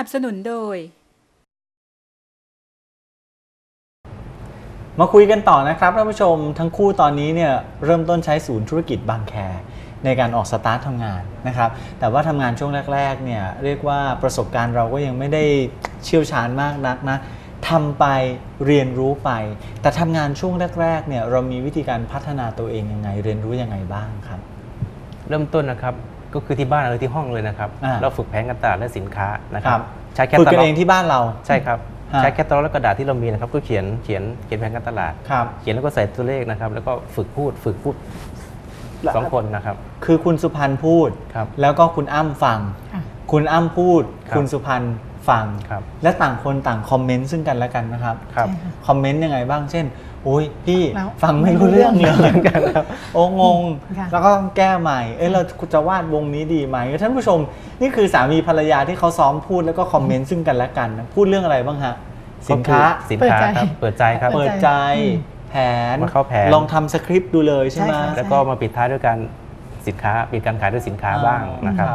สนับสนุนโดย มาคุยกันต่อนะครับท่านผู้ชมทั้งคู่ตอนนี้เนี่ยเริ่มต้นใช้ศูนย์ธุรกิจบางแคในการออกสตาร์ททำงานนะครับ แต่ว่าทำงานช่วงแรกๆเนี่ยเรียกว่าประสบการณ์เราก็ยังไม่ได้เชี่ยวชาญมากนักนะทำไปเรียนรู้ไป แต่ทำงานช่วงแรกๆเนี่ยเรามีวิธีการพัฒนาตัวเองยังไง เรียนรู้ยังไงบ้างครับ เริ่มต้นนะครับ ก็คือที่บ้านหรือที่ห้องเลยนะครับ อ่า เราฝึกแผนการตลาดและสินค้านะคครัรับบใช้แคตฝึกตากันล็อเอกงที่บ้านเรา ใช่ครับฮะ ใช้แคตตาล็อกและกระดาษที่เรามีนะครับก็เขียนเขียนเขียนแผนการตลาด ครับ เขียนแล้วก็ใส่ตัวเลขนะครับ แล้วก็ฝึกพูดฝึกพูดสองคนนะครับ คือคุณสุพันธ์พูด ครับ แล้วก็คุณอ้ำฟัง ค่ะ คุณอ้ำพูด ครับ คุณสุพันธ์ ฟังครับและต่างคนต่างคอมเมนต์ซึ่งกันและกันนะครับครับใช่ค่ะคอมเมนต์ยังไงบ้างเช่นโอ้ยพี่แล้วฟังไม่รู้เรื่องเลยไม่รู้เรื่องกันครับโอ้งงค่ะแล้วก็ต้องแก้ใหม่ เอ้ยเราจะวาดวงนี้ดีไหมท่านผู้ชม นี่คือสามีภรรยาที่เขาซ้อมพูดแล้วก็คอมเมนต์ซึ่งกันและกันนะพูดเรื่องอะไรบ้างฮะสินค้าก็อสินค้าครับเปิดใจครับเปิดใจอืมแผนมาเข้าแผนลองทำสคริปต์ดูเลยใช่ไหมใช่ค่ะแล้วก็มาปิดท้ายด้วยการสินค้าปิดการขายด้วยสินค้าบ้างนะครับ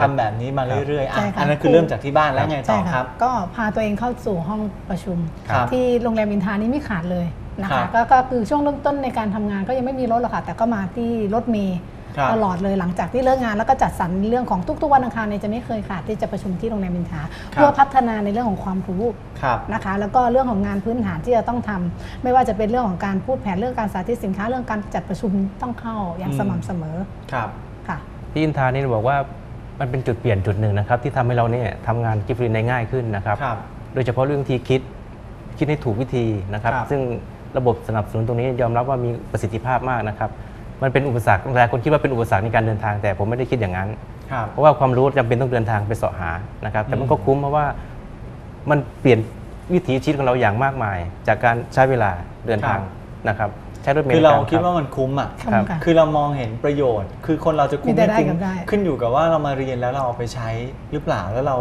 ทำแบบนี้มาเรื่อยๆอะใช่ค่ะอันนั้นคือเริ่มจากที่บ้านแล้วไงต่ใช่อคค่ะรับ ก็พาตัวเองเข้าสู่ห้องประชุมครับที่โรงแรมอินทรานี่ไม่ขาดเลยนะครัคะบก็ก็คือช่วงเริ่มต้นในการทำงานก็ยังไม่มีรถหรอกค่ะ แต่ก็มาที่รถเมย์ครับตลอดเลยหลังจากที่เลิกงานแล้วก็จัดสรรเรื่องของทุกๆวันอังคารเนี่ยจะไม่เคยขาดที่จะประชุมที่โรงแรมอินทราเพื่อพัฒนาในเรื่องของความรู้ครับนะคะ แล้วก็เรื่องของงานพื้นฐานที่จะต้องทำไม่ว่าจะเป็นเรื่องของการพูดแผนเรื่องการสาธิตสินค้าเรื่องการจัดประชุมต้องเข้าอย่างอืมสม่ำเสมอครับค่ะที่อินทานี่บอกว่า มันเป็นจุดเปลี่ยนจุดหนึ่งนะครับที่ทำให้เราเนี่ยทำงานกิฟต์ฟรีนได้ง่ายขึ้นนะครับครับ โดยเฉพาะเรื่องที่คิดคิดให้ถูกวิธีนะครับครับ ซึ่งระบบสนับสนุนตรงนี้ยอมรับว่ามีประสิทธิภาพมากนะครับมันเป็นอุปสรรคหลายคนคิดว่าเป็นอุปสรรคในการเดินทางแต่ผมไม่ได้คิดอย่างนั้นครับเพราะว่าความรู้จำเป็นต้องเดินทางไปเสาะหานะครับ แต่มันก็คุ้มเพราะว่ามันเปลี่ยนวิถีชีวิตของเราอย่างมากมาย จากการใช้เวลาเดินทางนะครับ ใช้รถเมล์คือเราในกคิดขับว่ามันคุ้มอะคุ้มค่ะคือเรามองเห็นประโยชน์ คือคนเราจะคุ้มมีแต่ไม่ได้คุ้มกับได้ขึ้นอยู่กับว่าเรามาเรียนแล้วเราเอาไปใช้หรือเปล่าแล้วเรา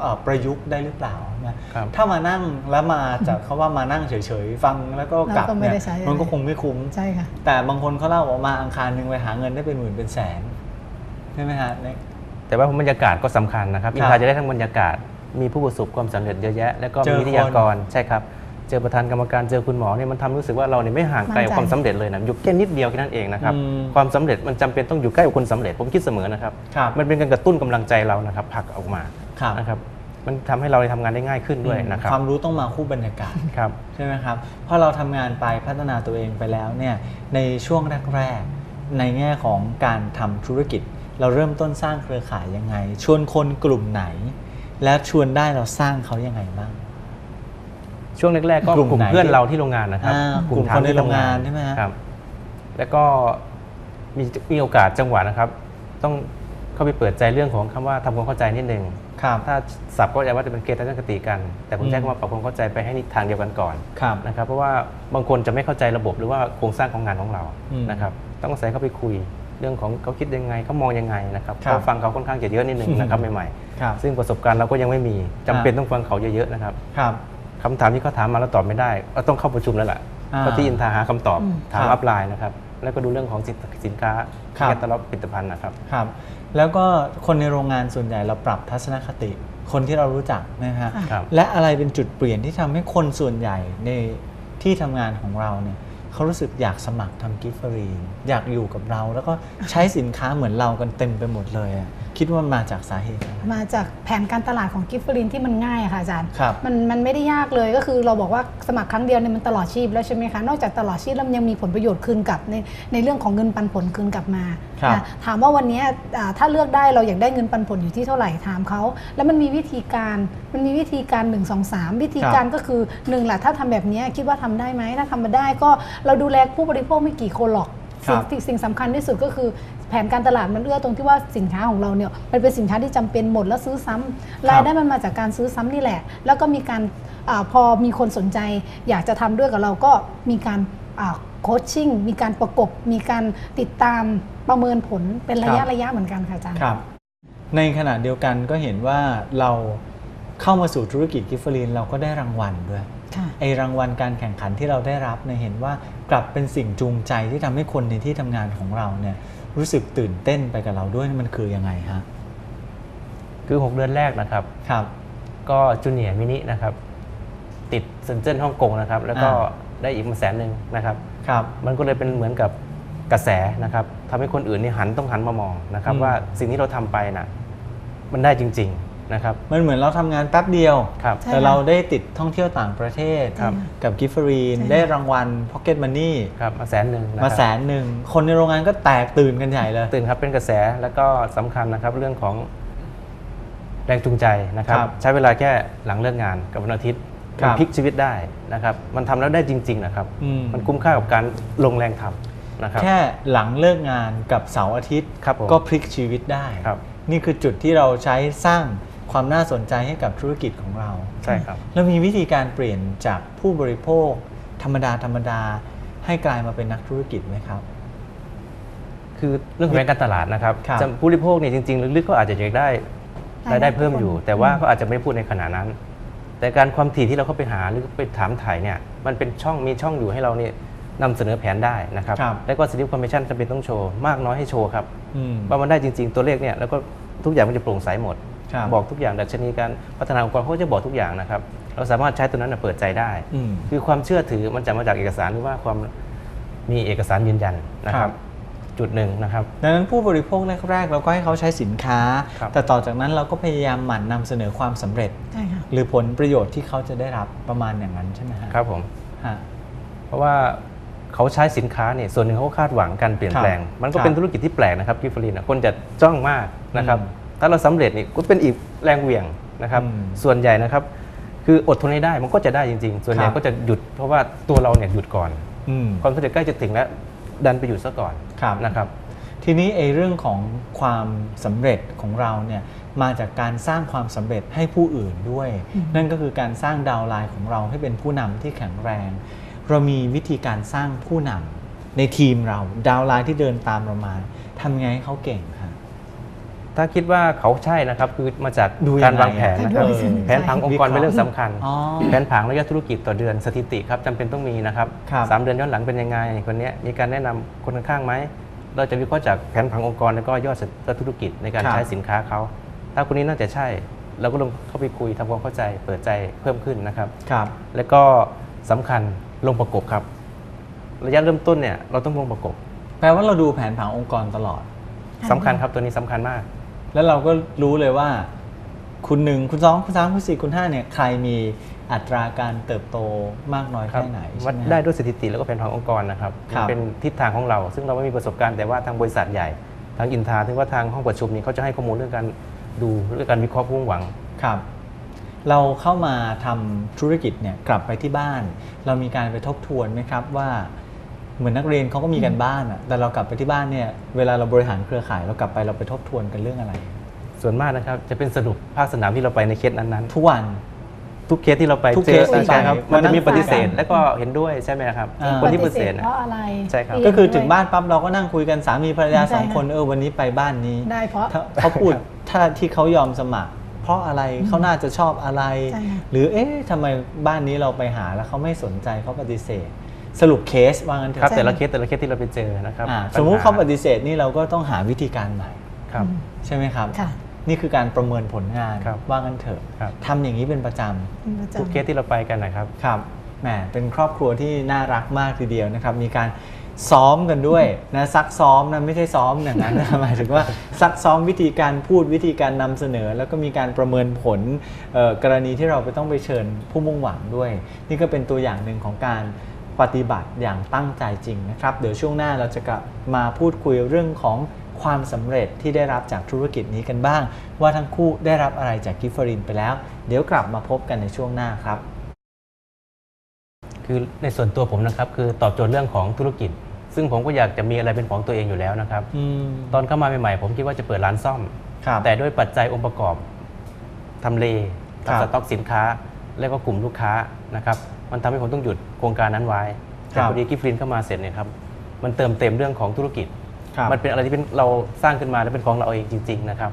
เอ่อประยุกต์ได้หรือเปล่านะครับถ้ามานั่งแล้วมาจากเขาว่ามานั่งเฉยๆ ฟังแล้วก็กลับแล้วก็ไม่เนี่ได้ยใช้มันก็คงไม่คุ้มใช่ค่ะแต่บางคนเขาเล่าว่ามาอังคารหนึ่งไปหาเงินได้เป็นหมื่นเป็นแสนใช่ไหมฮะเนี่ยแต่ว่าบรรยากาศก็สำคัญนะครับครับอินทาจะได้ทั้งบรรยากาศมีผู้ประสบความสำเร็จเยอะแยะ แล้วก็เจมีอวิทยากรใช่ครับเจอประธานกรรมการเจอคุณหมอเนี่ยมันทำให้รู้สึกว่าเราเนี่ยไม่ห่างไกลมั่นใจความสำเร็จเลยนะอยู่แค่นิดเดียวแค่นั้นเองนะครับอืมความสำเร็จมันจำเป็นต้องอยู่ใกล้กับคนสำเร็จผมคิดเสมอนะครับครับมันเป็นการกระตุ้นกำลังใจเรานะครับผลักออกมาครับนะครับมันทำให้เราทำงานได้ง่ายขึ้นด้วยนะครับความรู้ต้องมาคู่บรรยากาศครับใช่ไหมครับพอเราทำงานไปพัฒนาตัวเองไปแล้วเนี่ยในช่วงแรกๆในแง่ของการทำธุรกิจ เราเริ่มต้นสร้างเครือข่ายยังไง ชวนคนกลุ่มไหน และชวนได้เราสร้างเขายังไงบ้าง ช่วงแรกๆก็กลุ่มกลุ่มไหน เพื่อนเราที่โรงงานนะครับอ่ากลุ่มทำคนในที่โรงงานใช่ไหมฮะ ครับ แล้วก็มีมีโอกาสจังหวะนะครับ ต้องเข้าไปเปิดใจเรื่องของคำว่าทำความเข้าใจนิดนึงครับ ถ้าสับก็จะว่าจะเป็นเกณฑ์ทัศนคติกัน แต่ผมอืมใช้คำว่าปรับความเข้าใจไปให้นิทางเดียวกันก่อนครับ นะครับ เพราะว่าบางคนจะไม่เข้าใจระบบหรือว่าโครงสร้างของงานของเราอืมนะครับ ต้องอาศัยเข้าไปคุยเรื่องของเขาคิดยังไงเขามองยังไงนะครับครับ เขาฟังเขาค่อนข้างจะเยอะนิดนึงนะครับใหม่ครับ ๆซึ่งประสบการณ์เราก็ยังไม่มีจำเป็นต้องฟังเขาเยอะๆนะครับ ครับ คำถามที่เขาถามมาแล้วตอบไม่ได้ก็ต้องเข้าประชุมแล้วล่ะอ่าเพราะที่อินทาหาคำตอบอืมถามครับอัพไลน์นะครับ แล้วก็ดูเรื่องของสินสินค้าครับ แคตตาล็อกผลิตภัณฑ์นะครับ ครับ แล้วก็คนในโรงงานส่วนใหญ่เราปรับทัศนคติ คนที่เรารู้จักนะฮะครับ และอะไรเป็นจุดเปลี่ยนที่ทำให้คนส่วนใหญ่ในที่ทำงานของเราเนี่ย เขารู้สึกอยากสมัครทำกิฟต์ฟรีนอยากอยู่กับเรา แล้วก็ใช้สินค้าเหมือนเรากันเต็มไปหมดเลยอะคิดว่ามาจากสาเหตุอะไร มาจากแผนการตลาดของกิฟต์ฟรินที่มันง่ายอะค่ะอาจารย์ ครับ มันมันไม่ได้ยากเลยก็คือเราบอกว่าสมัครครั้งเดียวเนี่ยมันตลอดชีพแล้วใช่ไหมคะ นอกจากตลอดชีพแล้วมันยังมีผลประโยชน์คืนกลับในในเรื่องของเงินปันผลคืนกลับมาครับนะ ถามว่าวันนี้อ่าถ้าเลือกได้เราอยากได้เงินปันผลอยู่ที่เท่าไหร่ถามเขาแล้วมันมีวิธีการมันมีวิธีการ 1 2 3 วิธีการก็คือหนึ่งแหละถ้าทำแบบนี้คิดว่าทำได้ไหมถ้าทำมาได้ก็เราดูแลผู้บริโภคไม่กี่คนหรอกครับสิ่งสิ่งสำคัญที่สุดก็คือแผนการตลาดมันเอื้อตรงที่ว่าสินค้าของเราเนี่ยมันเป็นสินค้าที่จำเป็นหมดแล้วซื้อซ้ำรายได้มันมาจากการซื้อซ้ำนี่แหละ แล้วก็มีการอาพอมีคนสนใจ อยากจะทำด้วยกับเราก็มีการ โคชชิ่งมีการประกบ มีการติดตามประเมินผลเป็นระยะครับระยะเหมือนกันค่ะอาจารย์ครับ ในขณะเดียวกันก็เห็นว่าเราเข้ามาสู่ธุรกิจกิฟต์ฟรีนเราก็ได้รางวัลด้วยค่ะไอรางวัลการแข่งขันที่เราได้รับเนี่ยเห็นว่ากลับเป็นสิ่งจูงใจที่ทำให้คนในที่ทำงานของเราเนี่ยรู้สึกตื่นเต้นไปกับเราด้วยมันคือยังไงฮะคือ 6 เดือนแรกนะครับครับ ก็จูเนียร์มินินะครับ ติดเซนเจิ้นฮ่องกงนะครับ แล้วก็อ่าได้อีกมาแสนหนึ่งนะครับ ครับมันก็เลยเป็นเหมือนกับกระแสนะครับทำให้คนอื่นนี่หันต้องหันมามองนะครับอืม ว่าสิ่งที่เราทำไปน่ะมันได้จริง ๆนะครับมันเหมือนเราทำงานแป๊บเดียว ครับ ใช่แต่เราได้ติดท่องเที่ยวต่างประเทศครับ กับกิฟฟรีนใช่ได้รางวัล Pocket Money ครับมาแสนหนึ่งนะมาครับแสนหนึ่ง คนในโรงงานก็แตกตื่นกันใหญ่เลย ตื่นครับเป็นกระแสแล้วก็สำคัญนะครับเรื่องของแรงจูงใจนะครับ ครับ ใช้เวลาแค่หลังเลิกงานกับวันอาทิตย์ครั มันบพลิกชีวิตได้นะครับมันทำแล้วได้จริงๆนะครับอืมมันคุ้มค่ากับการลงแรงทำนะครับแค่หลังเลิกงานกับเสาร์อาทิตย์ครับผมก็พลิกชีวิตได้ครับนี่คือจุดที่เราใช้สร้างความน่าสนใจให้กับธุรกิจของเราใช่ครับแล้วมีวิธีการเปลี่ยนจากผู้บริโภค ธรรมดาธรรมดาให้กลายมาเป็นนักธุรกิจไหมครับ คือเรื่องของแผนการตลาดนะครับครับจะผู้บริโภคเนี่ยจริงๆลึกๆก็อาจจะอยากได้รายได้เพิ่มอยู่ แต่ว่าก็อาจจะไม่พูดในขณะนั้น แต่การความถี่ที่เราเข้าไปหาหรือไปถามถ่ายเนี่ยมันเป็นช่องมีช่องอยู่ให้เราเนี่ยนำเสนอแผนได้นะครับ ครับและก็สิทธิคอมมิชชั่นจำเป็นต้องโชว์มากน้อยให้โชว์ครับอืมว่ามันได้จริง ๆ ตัวเลขเนี่ยแล้วก็ทุกอย่างมันจะโปร่งใสหมด ครับ บอกทุกอย่างดัชนีการพัฒนาองค์กรเขาก็จะบอกทุกอย่างนะครับ เราสามารถใช้ตัวนั้นนะเปิดใจได้ อืม คือความเชื่อถือมันจะมาจากเอกสารหรือว่าความมีเอกสารยืนยันนะคครัรับ บ จุดหนึ่งนะครับ ดังนั้นผู้บริโภคแรกๆเราก็ให้เขาใช้สินค้า ครับ แต่ต่อจากนั้นเราก็พยายามหมั่นนำเสนอความสำเร็จ ใช่ค่ะ หรือผลประโยชน์ที่เขาจะได้รับประมาณอย่างนั้นใช่ไหมฮะครับผม ฮะ เพราะว่าเขาใช้สินค้าเนี่ยส่วนหนึ่งเขาก็คาดหวังการเปลี่ยนแปลง ครับมันก็ครับเป็นธุรกิจที่แปลกนะครับกิฟฟรีนคนจะจ้องมากนะครับ อืมถ้าเราสำเร็จนี่ก็เป็นอีกแรงเหวี่ยงนะครับ อืมส่วนใหญ่นะครับ คืออดทนให้ได้มันก็จะได้จริง ๆ ส่วนใหญ่ครับ ก็จะหยุดเพราะว่าตัวเราเนี่ยหยุดก่อน อืม ความสำเร็จใกล้จะถึงแล้ว ดันไปอยู่ซะก่อนครับนะครับ ทีนี้ไอ้เรื่องของความสำเร็จของเราเนี่ยมาจากการสร้างความสำเร็จให้ผู้อื่นด้วยอืมนั่นก็คือการสร้างดาวน์ไลน์ของเราให้เป็นผู้นำที่แข็งแรง เรามีวิธีการสร้างผู้นำในทีมเราดาวน์ไลน์ที่เดินตามเรามาทำไงให้เขาเก่งครับ ถ้าคิดว่าเขาใช่นะครับคือมาจากดูยักางรไงวางแผนนะครับดูสิแผนผังองค์กรเป็นเรื่องสำคัญ อ๋อแผนผังระยะธุรกิจต่อเดือนสถิติครับจำเป็นต้องมีนะครับครับสามเดือนย้อนหลังเป็นยังไงคนเนี้ยมีการแนะนำคนข้างๆไหมเราจะวิเคราะห์จากแผนผังองค์กรแล้วก็ยอดธุรกิจในการครับ ใช้สินค้าเขาถ้าคนนี้น่าจะใช่เราก็ลงเข้าไปคุยทำความเข้าใจเปิดใจเพิ่มขึ้นนะครับ ครับ แล้วก็สำคัญลงประกบครับ ระยะเริ่มต้นเนี่ยเราต้องลงประกบแปลว่าเราดูแผนผังองค์กรตลอด สำคัญครับตัวนี้สำคัญมาก แล้วเราก็รู้เลยว่า คุณหนึ่งคุณสองคุณสามคุณสี่คุณห้าเนี่ยใครมีอัตราการเติบโตมากน้อยครับแค่ไหนวัใช่ดไหมฮะได้ด้วยสถิติแล้วก็แผนผังองค์กรนะครับครับมันเป็นทิศทางของเรา ซึ่งเราไม่มีประสบการณ์แต่ว่าทางบริษัทใหญ่ทางอินทาถึงว่าทางห้องประชุมนี้เขาจะให้ข้อมูลเรื่องการดูเรื่องการวิเคราะห์ผู้หวังครับ เราเข้ามาทำธุรกิจเนี่ยกลับไปที่บ้าน เรามีการไปทบทวนไหมครับว่า เหมือนนักเรียนเขาก็มีกันบ้านอะแต่เรากลับไปที่บ้านเนี่ย เวลาเราบริหารเครือข่ายเรากลับไปเราไปทบทวนกันเรื่องอะไร ส่วนมากนะครับจะเป็นสรุปภาคสนามที่เราไปในเคสนั้นทุกวัน ๆ ทุกเคสที่เราไปทุกเจเคอสที่ใช่ครับไปมันจะมีวันนั้นปฏิเสธฟังกันแล้วก็เห็นด้วยใช่ไหมครับอ่า คนที่ปปฏิฏิเสเสธธนะ เพราะอะไรใช่ครับก็คือถึงเห็นด้วยบ้านปั๊บเราก็นั่งคุยกันสามีภรรยาใช่สองค่ะคนเออวันนี้ไปบ้านนี้ ได้เพราะ ถ้าเขาพูดถ้าที่เขายอมสมัคร เพราะอะไรเขาน่าจะชอบอะไร ใช่ค่ะ หรือเอ๊ะทำไมบ้านนี้เราไปหาแล้วเขาไม่สนใจเขาปฏิเสธ สรุปเคสว่างั้นเถครับอะแต่ละเคสแต่ละเคสที่เราไปเจอนะครับอ่าปัญหสมมุติเขาปฏิเสธนี่เราก็ต้องหาวิธีการใหม่ ครับ ใช่ไหมครับ ค่ะ นี่คือการประเมินผลงานครับว่างั้นเถอะครับ ทำอย่างนี้เป็นประจำเป็นประจำทุกเคสที่เราไปกันนะครับ ครับแหมเป็นครอบครัวที่น่ารักมากทีเดียวนะครับ มีการซ้อมกันด้วยนะซักซ้อมนะไม่ใช่ซ้อมอย่างนั้นนะ หมายถึงว่าซักซ้อมวิธีการพูดวิธีการนำเสนอ แล้วก็มีการประเมินผลเอ่อกรณีที่เราไปต้องไปเชิญผู้มุ่งหวังด้วย นี่ก็เป็นตัวอย่างหนึ่งของการ ปฏิบัติอย่างตั้งใจจริงนะครับ เดี๋ยวช่วงหน้าเราจะกลับมาพูดคุยเรื่องของความสำเร็จที่ได้รับจากธุรกิจนี้กันบ้าง ว่าทั้งคู่ได้รับอะไรจากกิฟฟรินไปแล้ว เดี๋ยวกลับมาพบกันในช่วงหน้าครับ คือในส่วนตัวผมนะครับ คือตอบโจทย์เรื่องของธุรกิจ ซึ่งผมก็อยากจะมีอะไรเป็นของตัวเองอยู่แล้วนะครับอืมตอนเข้ามาใหม่ๆผมคิดว่าจะเปิดร้านซ่อมครับแต่ด้วยปัจจัยองค์ประกอบทำเลครับสต็อกสินค้า และก็กลุ่มลูกค้านะครับ มันทำให้ผมต้องหยุดโครงการนั้นไว้ครัแต่บพอดีกิฟฟลินเข้ามาเสร็จเนี่ยครับมันเติมเต็มเรื่องของธุรกิจครับมันเป็นอะไรที่เป็นเราสร้างขึ้นมาและเป็นของเราเองจริง ๆ นะครับ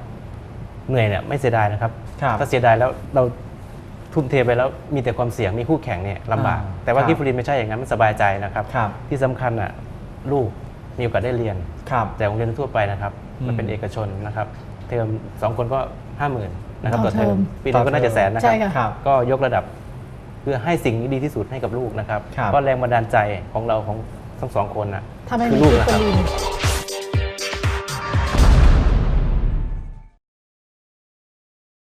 เหนื่อยเนี่ยไม่เสียดายนะครับครับถ้าเสียดายแล้วเราทุ่มเทไปแล้วมีแต่ความเสี่ยงมีคู่แข่งเนี่ยลำบากอ่าแต่ว่าครับกิฟฟลินไม่ใช่อย่างนั้นมันสบายใจนะครับครับที่สำคัญอะลูกมีโอกาสได้เรียนครับแต่โรงเรียนทั่วไปนะครับอืมมันเป็นเอกชนนะครับ เทอมสองคนก็ห้าหมื่นนะครับต่ต่ออเทอมเทอมปีหนึงก็น่าจะแสนนะคใช่รับค่ะครับ ก็ยกระดับ เพื่อให้สิ่งที่ดีที่สุดให้กับลูกนะครับครับ เพราะแรงบันดาลใจของเราของทั้งสองคนนะทำให้คืมีลูกคือนะคครันบอื่น